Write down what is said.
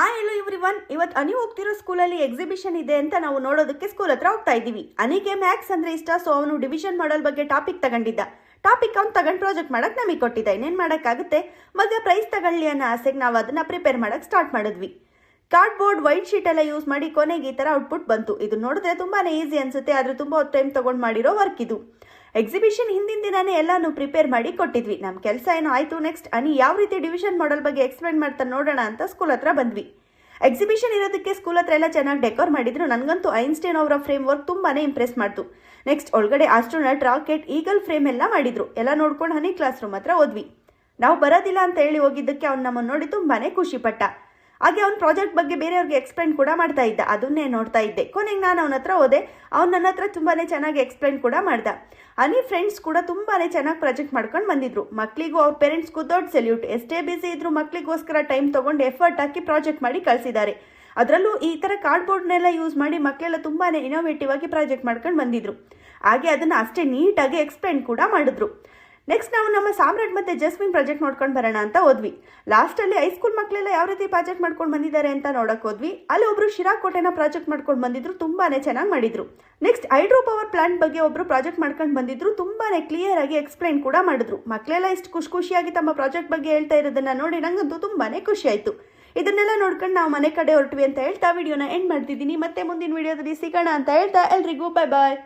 ಆ ಎಲ್ಲೋ ಇವ್ರಿ ಒನ್ ಇವತ್ತು ಅನಿ ಹೋಗ್ತಿರೋ ಸ್ಕೂಲಲ್ಲಿ ಎಕ್ಸಿಬಿಷನ್ ಇದೆ ಅಂತ ನಾವು ನೋಡೋದಕ್ಕೆ ಸ್ಕೂಲ್ ಹತ್ರ ಹೋಗ್ತಾ ಇದ್ದೀವಿ. ಅನಿಗೆ ಮ್ಯಾಥ್ಸ್ ಅಂದ್ರೆ ಇಷ್ಟ ಸೊ ಅವನು ಡಿವಿಷನ್ ಮಾಡೋಲ್ ಬಗ್ಗೆ ಟಾಪಿಕ್ ತಗೊಂಡಿದ್ದ. ಟಾಪಿಕ್ ಅವ್ನು ತಗೊಂಡು ಪ್ರಾಜೆಕ್ಟ್ ಮಾಡಕ್ ನಮಗೆ ಕೊಟ್ಟಿದ್ದ. ಇನ್ನೇನು ಮಾಡೋಕ್ಕಾಗುತ್ತೆ? ಮಗ ಪ್ರೈಸ್ ತಗೊಳ್ಳಿ ಅನ್ನೋ ಆಸೆಗೆ ನಾವು ಅದನ್ನ ಪ್ರಿಪೇರ್ ಮಾಡಕ್ ಸ್ಟಾರ್ಟ್ ಮಾಡಿದ್ವಿ. ಕಾರ್ಡ್ಬೋರ್ಡ್ ವೈಟ್ ಶೀಟ್ ಎಲ್ಲ ಯೂಸ್ ಮಾಡಿ ಕೊನೆಗೆ ಈ ಥರ ಔಟ್ಪುಟ್ ಬಂತು. ಇದು ನೋಡಿದ್ರೆ ತುಂಬಾನೇ ಈಸಿ ಅನ್ಸುತ್ತೆ, ಆದರೆ ತುಂಬ ಟೈಮ್ ತಗೊಂಡು ಮಾಡಿರೋ ವರ್ಕ್ ಇದು. ಎಕ್ಸಿಬಿಷನ್ ಹಿಂದಿನ ದಿನನೇ ಎಲ್ಲಾನು ಪ್ರಿಪೇರ್ ಮಾಡಿ ಕೊಟ್ಟಿದ್ವಿ. ನಮ್ಮ ಕೆಲಸ ಏನೋ ಆಯಿತು ನೆಕ್ಸ್ಟ್ ಅನಿ ಯಾವ ರೀತಿ ಡಿವಿಷನ್ ಮಾಡಲ್ ಬಗ್ಗೆ ಎಕ್ಸ್ಪ್ಲೇನ್ ಮಾಡ್ತಾ ನೋಡೋಣ ಅಂತ ಸ್ಕೂಲ್ ಹತ್ರ ಬಂದ್ವಿ. ಎಕ್ಸಿಬಿಷನ್ ಇರೋದಕ್ಕೆ ಸ್ಕೂಲ್ ಹತ್ರ ಎಲ್ಲ ಚೆನ್ನಾಗಿ ಡೆಕೋರ್ ಮಾಡಿದ್ರು. ನನಗಂತೂ ಐನ್ಸ್ಟೈನ್ ಅವರ ಫ್ರೇಮ್ ವರ್ಕ್ ತುಂಬಾನೇ ಇಂಪ್ರೆಸ್ ಮಾಡ್ತು. ನೆಕ್ಸ್ಟ್ ಒಳಗಡೆ ಆಸ್ಟ್ರೋನಟ್ ರಾಕೆಟ್ ಈಗಲ್ ಫ್ರೇಮ್ ಎಲ್ಲ ಮಾಡಿದ್ರು. ಎಲ್ಲ ನೋಡ್ಕೊಂಡು ಹನಿ ಕ್ಲಾಸ್ ರೂಮ್ ಹತ್ರ ಹೋದ್ವಿ. ನಾವು ಬರೋದಿಲ್ಲ ಅಂತ ಹೇಳಿ ಹೋಗಿದ್ದಕ್ಕೆ ಅವ್ನು ನಮ್ಮನ್ನು ನೋಡಿ ತುಂಬಾನೇ ಖುಷಿ ಪಟ್ಟ ಹಾಗೆ ಅವ್ನ ಪ್ರಾಜೆಕ್ಟ್ ಬಗ್ಗೆ ಬೇರೆಯವ್ರಿಗೆ ಎಕ್ಸ್ಪ್ಲೇನ್ ಕೂಡ ಮಾಡ್ತಾ ಇದ್ದ. ಅದನ್ನೇ ನೋಡ್ತಾ ಇದ್ದೆ. ಕೊನೆಗೆ ನಾನು ಅವನ ಹತ್ರ ಹೋದೆ. ಅವ್ನು ನನ್ನ ಹತ್ರ ತುಂಬಾ ಚೆನ್ನಾಗಿ ಎಕ್ಸ್ಪ್ಲೇನ್ ಕೂಡ ಮಾಡ್ದ. ಅನಿ ಫ್ರೆಂಡ್ಸ್ ಕೂಡ ತುಂಬಾ ಚೆನ್ನಾಗಿ ಪ್ರಾಜೆಕ್ಟ್ ಮಾಡ್ಕೊಂಡು ಬಂದಿದ್ರು. ಮಕ್ಕಳಿಗೂ ಅವ್ರ ಪೇರೆಂಟ್ಸ್ಗೂ ದೊಡ್ಡ ಸೆಲ್ಯೂಟ್ ಎಷ್ಟೇ ಬಿಸಿ ಇದ್ರು ಮಕ್ಕಳಿಗೋಸ್ಕರ ಟೈಮ್ ತೊಗೊಂಡು ಎಫರ್ಟ್ ಹಾಕಿ ಪ್ರಾಜೆಕ್ಟ್ ಮಾಡಿ ಕಳಿಸಿದ್ದಾರೆ. ಅದರಲ್ಲೂ ಈ ಥರ ಕಾರ್ಡ್ಬೋರ್ಡ್ನೆಲ್ಲ ಯೂಸ್ ಮಾಡಿ ಮಕ್ಕಳೆಲ್ಲ ತುಂಬಾ ಇನೋವೇಟಿವ್ ಆಗಿ ಪ್ರಾಜೆಕ್ಟ್ ಮಾಡ್ಕೊಂಡು ಬಂದಿದ್ರು. ಹಾಗೆ ಅದನ್ನು ಅಷ್ಟೇ ನೀಟಾಗಿ ಎಕ್ಸ್ಪ್ಲೇನ್ ಕೂಡ ಮಾಡಿದ್ರು. ನೆಕ್ಸ್ಟ್ ನಾವು ನಮ್ಮ ಸಾಮ್ರಾಟ್ ಮತ್ತೆ ಜಸ್ಮಿನ್ ಪ್ರಾಜೆಕ್ಟ್ ನೋಡ್ಕೊಂಡು ಬರೋಣ ಅಂತ ಹೋದ್ವಿ. ಲಾಸ್ಟಲ್ಲಿ ಹೈಸ್ಕೂಲ್ ಮಕ್ಕಳೆಲ್ಲ ಯಾವ ರೀತಿ ಪ್ರಾಜೆಕ್ಟ್ ಮಾಡ್ಕೊಂಡು ಬಂದಿದ್ದಾರೆ ಅಂತ ನೋಡಕ್ ಹೋದ್ವಿ. ಅಲ್ಲಿ ಒಬ್ರು ಶಿರಾಕೋಟೆನ ಪ್ರಾಜೆಕ್ಟ್ ಮಾಡ್ಕೊಂಡು ಬಂದಿದ್ರು ತುಂಬಾ ಚೆನ್ನಾಗಿ ಮಾಡಿದ್ರು. ನೆಕ್ಸ್ಟ್ ಹೈಡ್ರೋ ಪವರ್ ಪ್ಲಾಂಟ್ ಬಗ್ಗೆ ಒಬ್ರು ಪ್ರಾಜೆಕ್ಟ್ ಮಾಡ್ಕೊಂಡು ಬಂದಿದ್ರು ತುಂಬಾ ಕ್ಲಿಯರ್ ಆಗಿ ಎಕ್ಸ್ಪ್ಲೈನ್ ಕೂಡ ಮಾಡಿದ್ರು. ಮಕ್ಕಳೆಲ್ಲ ಇಷ್ಟು ಖುಷಿ ಖುಷಿಯಾಗಿ ತಮ್ಮ ಪ್ರಾಜೆಕ್ಟ್ ಬಗ್ಗೆ ಹೇಳ್ತಾ ಇರೋದನ್ನ ನೋಡಿ ನಂಗಂತೂ ತುಂಬಾನೇ ಖುಷಿ ಆಯ್ತು. ಇದನ್ನೆಲ್ಲ ನೋಡ್ಕೊಂಡು ನಾವು ಮನೆ ಕಡೆ ಹೊರಟ್ವಿ ಅಂತ ಹೇಳ್ತಾ ವಿಡಿಯೋನ ಎಂಡ್ ಮಾಡ್ತಿದ್ದೀನಿ. ಮತ್ತೆ ಮುಂದಿನ ವಿಡಿಯೋದಲ್ಲಿ ಸಿಗೋಣ ಅಂತ ಹೇಳ್ತಾ ಎಲ್ರಿಗೂ ಬಾಯ್ ಬಾಯ್